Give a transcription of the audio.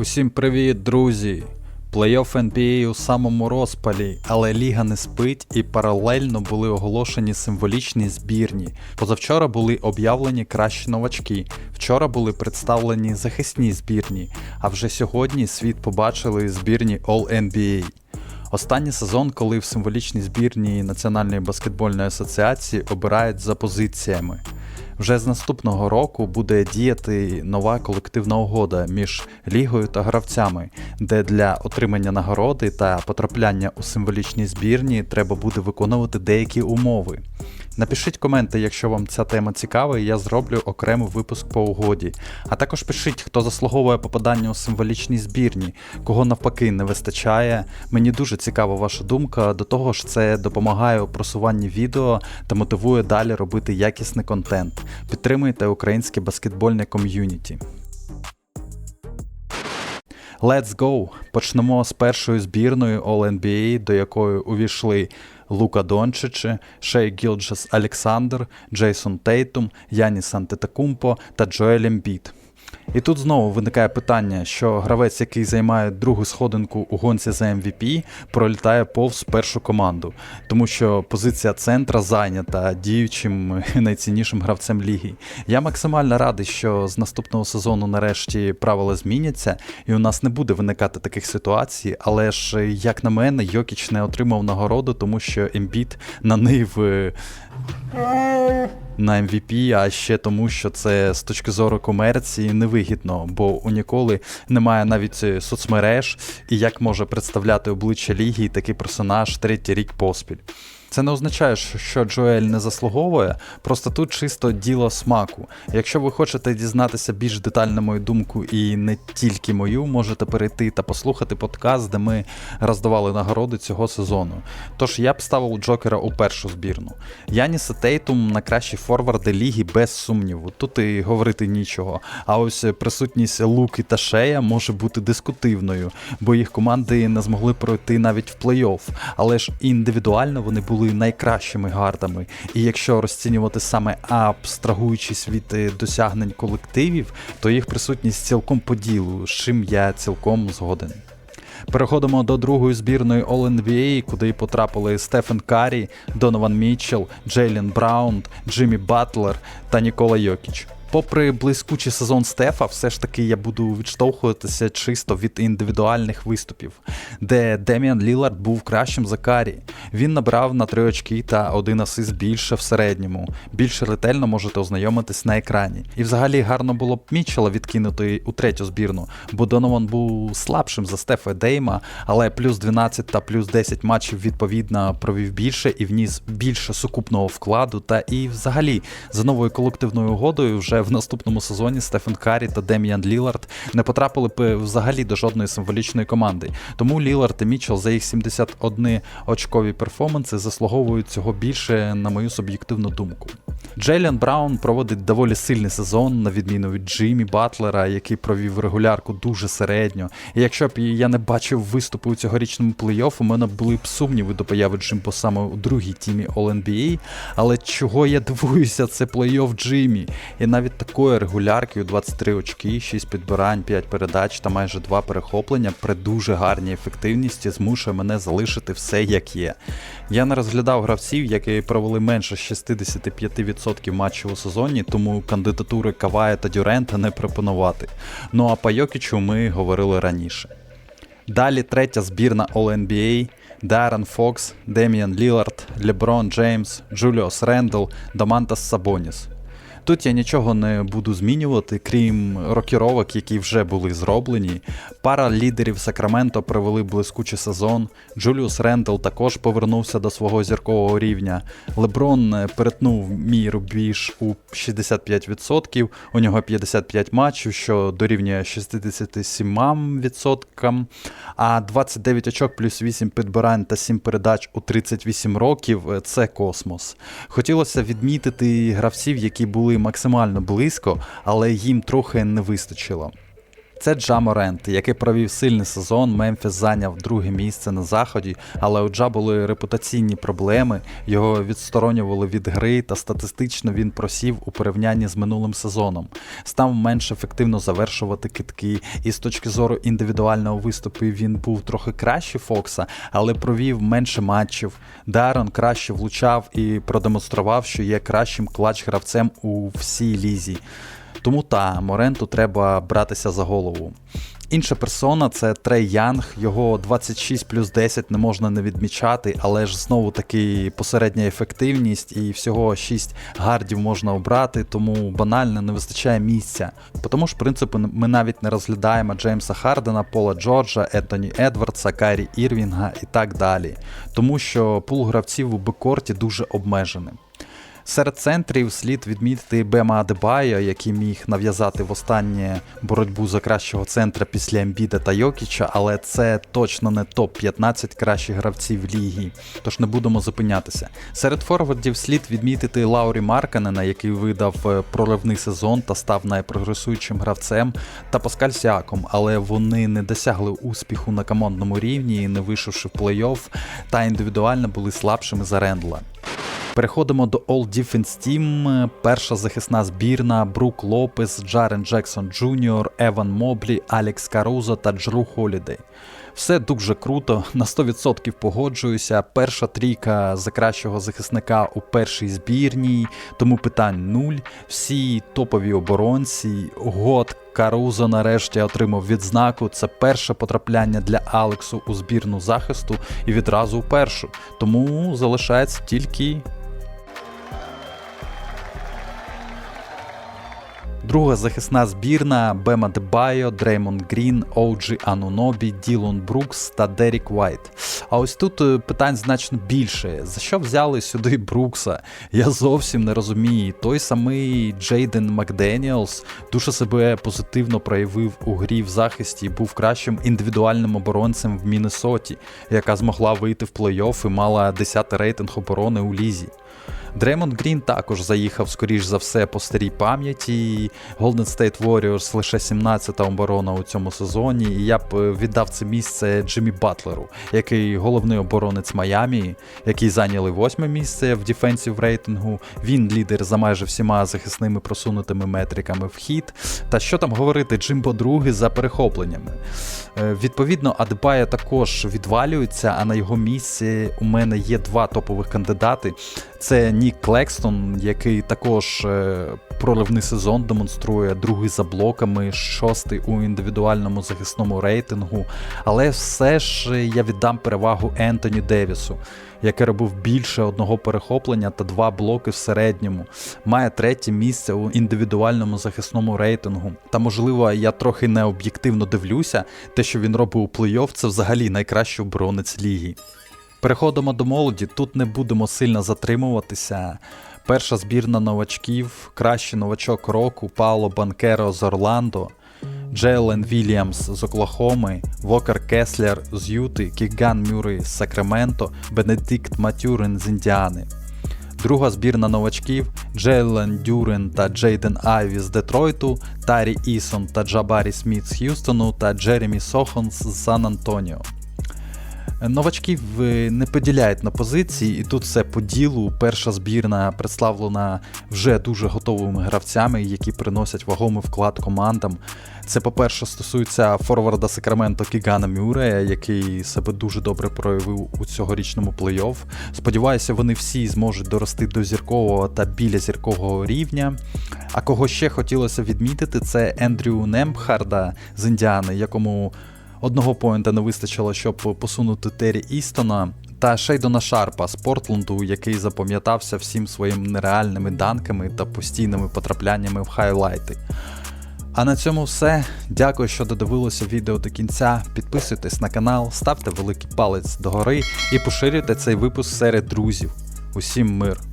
Усім привіт, друзі! Плей-офф NBA у самому розпалі, але ліга не спить і паралельно були оголошені символічні збірні. Позавчора були об'явлені кращі новачки, вчора були представлені захисні збірні, а вже сьогодні світ побачили збірні All-NBA. Останній сезон, коли в символічній збірні Національної баскетбольної асоціації обирають за позиціями. Вже з наступного року буде діяти нова колективна угода між лігою та гравцями, де для отримання нагороди та потрапляння у символічні збірні треба буде виконувати деякі умови. Напишіть коменти, якщо вам ця тема цікава, і я зроблю окремий випуск по угоді. А також пишіть, хто заслуговує попадання у символічні збірні, кого навпаки не вистачає. Мені дуже цікава ваша думка. До того ж, це допомагає у просуванні відео та мотивує далі робити якісний контент. Підтримуйте українське баскетбольне ком'юніті. Let's go! Почнемо з першої збірної All-NBA, до якої увійшли Лука Дончич, Шей Гілджес Александр, Джейсон Тейтум, Яніс Антетакумпо та Джоель Ембіт. І тут знову виникає питання, що гравець, який займає другу сходинку у гонці за MVP, пролітає повз першу команду, тому що позиція центра зайнята діючим найціннішим гравцем ліги. Я максимально радий, що з наступного сезону нарешті правила зміняться, і у нас не буде виникати таких ситуацій. Але ж, як на мене, Йокіч не отримав нагороду, тому що Ембіт нанив. е, на MVP, а ще тому, що це з точки зору комерції невигідно, бо у ніколи немає навіть е, соцмереж і як може представляти обличчя ліги такий персонаж третій рік поспіль. Це не означає, що- Джоель не заслуговує, просто тут чисто діло смаку. Якщо ви хочете дізнатися більш детально мою думку і не тільки мою, можете перейти та послухати подкаст, де ми роздавали нагороди цього сезону. Тож я б ставив Джокера у першу збірну. Яніс і Тейтум на кращі форварди ліги без сумніву. Тут і говорити нічого. А ось присутність Луки та Шея може бути дискутивною, бо їх команди не змогли пройти навіть в плей-офф. Але ж індивідуально вони були найкращими гардами. І якщо розцінювати саме абстрагуючись від е, досягнень колективів, то їх присутність цілком по ділу, з чим я цілком згоден. Переходимо до другої збірної All-NBA, куди потрапили Стефен Карі, Донован Мітчелл, Джейлен Браун, Джиммі Батлер та Нікола Йокіч. Попри блискучий сезон Стефа, все ж таки я буду відштовхуватися чисто від індивідуальних виступів, де Деміан Лілард був кращим за Карі. Він набрав на 3 очки та один асист більше в середньому. Більше ретельно можете ознайомитись на екрані. І взагалі гарно було б Мітчелла відкинути у третю збірну, бо Донован був слабшим за Стефа Дейма, але плюс 12 та плюс 10 матчів відповідно провів більше і вніс більше сукупного вкладу. Та і взагалі за новою колективною угодою вже в наступному сезоні Стефен Карі та Дем'ян Лілард не потрапили б взагалі до жодної символічної команди. Тому Лілард і Мічел за їх 71 очкові перформанси заслуговують цього більше, на мою суб'єктивну думку. Джейлен Браун проводить доволі сильний сезон, на відміну від Джиммі Батлера, який провів регулярку дуже середньо. І якщо б я не бачив виступу у цьогорічному плей-офф, у мене були б сумніви до появи Джимбо саме у другій тімі All-NBA. Але чого я дивуюся, це плей-офф Джиммі. І навіть такої регулярки у 23 очки, 6 підбирань, 5 передач та майже 2 перехоплення при дуже гарній ефективності змушує мене залишити все як є. Я не розглядав гравців, які провели менше 65% матчів у сезоні, тому кандидатури Кавая та Дюрента не пропонувати. Ну а по Йокічу ми говорили раніше. Далі третя збірна All-NBA Дарен Фокс, Деміан Лілард, Леброн Джеймс, Джуліос Рендл, Домантас Сабоніс. Тут я нічого не буду змінювати, крім рокіровок, які вже були зроблені. Пара лідерів Сакраменто провели блискучий сезон. Джуліус Рендл також повернувся до свого зіркового рівня. Леброн е, перетнув мій рубіж у 65%, у нього 55 матчів, що дорівнює 67%, а 29 очок плюс 8 підбирань та 7 передач у 38 років е, це космос. Хотілося відмітити гравців, які були максимально близько, але їм трохи не вистачило. Це Джа Морент, який провів сильний сезон. Мемфіс зайняв друге місце на заході, але у Джа були репутаційні проблеми. Його відсторонювали від гри, та статистично він просів у порівнянні з минулим сезоном. Став менш ефективно завершувати китки, і з точки зору індивідуального виступу він був трохи краще Фокса, але провів менше матчів. Дарон краще влучав і продемонстрував, що є кращим клач-гравцем у всій лізі. Тому та Моренту треба братися за голову. Інша персона це Трей Янг, його 26 плюс 10 не можна не відмічати, але ж знову таки посередня ефективність і всього 6 гардів можна обрати, тому банально не вистачає місця. Тому ж принципу ми навіть не розглядаємо Джеймса Хардена, Пола Джорджа, Ентоні Едвардса, Карі Ірвінга і так далі. Тому що пул гравців у бекорті дуже обмежений. Серед центрів слід відмітити Бема Адебайо, який міг нав'язати в останнє боротьбу за кращого центра після Ембіда та Йокіча, але це точно не топ-15 кращих гравців ліги, тож не будемо зупинятися. Серед форвардів слід відмітити Лаурі Марканена, який видав е, проривний сезон та став найпрогресуючим гравцем, та Паскаль Сіаком, але вони не досягли успіху на командному рівні, не вийшовши в плей-офф, та індивідуально були слабшими за Рендла. Переходимо до All Defense Team. Перша захисна збірна Брук Лопес, Джарен Джексон Джуніор, Еван Моблі, Алекс Карузо та Джру Холідей. Все дуже круто, на 100% погоджуюся. Перша трійка за кращого захисника у першій збірній, тому питань нуль. Всі топові оборонці. Год Карузо нарешті отримав відзнаку. Це перше потрапляння для Алексу у збірну захисту і відразу у першу. Тому залишається тільки Друга захисна збірна Бема Дебайо, Дреймон Грін, Оуджі Анунобі, Ділон Брукс та Дерік Вайт. А ось тут е, питань значно більше. За що взяли сюди Брукса? Я зовсім не розумію. Той самий Джейден Макденіелс дуже себе позитивно проявив у грі в захисті, і був кращим індивідуальним оборонцем в Міннесоті, яка змогла вийти в плей-офф і мала 10-й рейтинг оборони у лізі. Дреймонд Грін також заїхав, скоріш за все, по старій пам'яті. Golden State Warriors лише 17-та оборона у цьому сезоні. І я б е, віддав це місце Джиммі Батлеру, який головний оборонець Майамі, який зайняли восьме місце в дефенсів рейтингу. Він лідер за майже всіма захисними просунутими метриками в хід. Та що там говорити, Джимбо другий за перехопленнями. Е, Відповідно, Адебая також відвалюється, а на його місці у мене є два топових кандидати. Це Нік Клекстон, який також е, проривний сезон демонструє, другий за блоками, шостий у індивідуальному захисному рейтингу. Але все ж я віддам перевагу Ентоні Девісу, який робив більше одного перехоплення та два блоки в середньому. Має третє місце у індивідуальному захисному рейтингу. Та, можливо, я трохи необ'єктивно дивлюся, те, що він робив у плей-офф, це взагалі найкращий оборонець ліги. Переходимо до молоді. Тут не будемо сильно затримуватися. Перша збірна новачків, кращий новачок року Пауло Банкеро з Орландо, Джейлен Вільямс з Оклахоми, Вокер Кеслер з Юти, Кіган Мюррей з Сакраменто, Бенедикт Матюрин з Індіани. Друга збірна новачків Джейлен Дюрен та Джейден Айві з Детройту, Тарі Ісон та Джабарі Сміт з Х'юстону та Джеремі Сохонс з Сан Антоніо. Новачків не поділяють на позиції, і тут все по ділу. Перша збірна представлена вже дуже готовими гравцями, які приносять вагомий вклад командам. Це, по-перше, стосується форварда Сакраменто Кігана Мюрея, який себе дуже добре проявив у цьогорічному плей-офф. Сподіваюся, вони всі зможуть дорости до зіркового та біля зіркового рівня. А кого ще хотілося відмітити, це Ендрю Нембхарда з Індіани, якому Одного поінта не вистачило, щоб посунути Террі Істона. Та Шейдона Шарпа з Портленду, який запам'ятався всім своїм нереальними данками та постійними потрапляннями в хайлайти. А на цьому все. Дякую, що додивилися відео до кінця. Підписуйтесь на канал, ставте великий палець догори і поширюйте цей випуск серед друзів. Усім мир!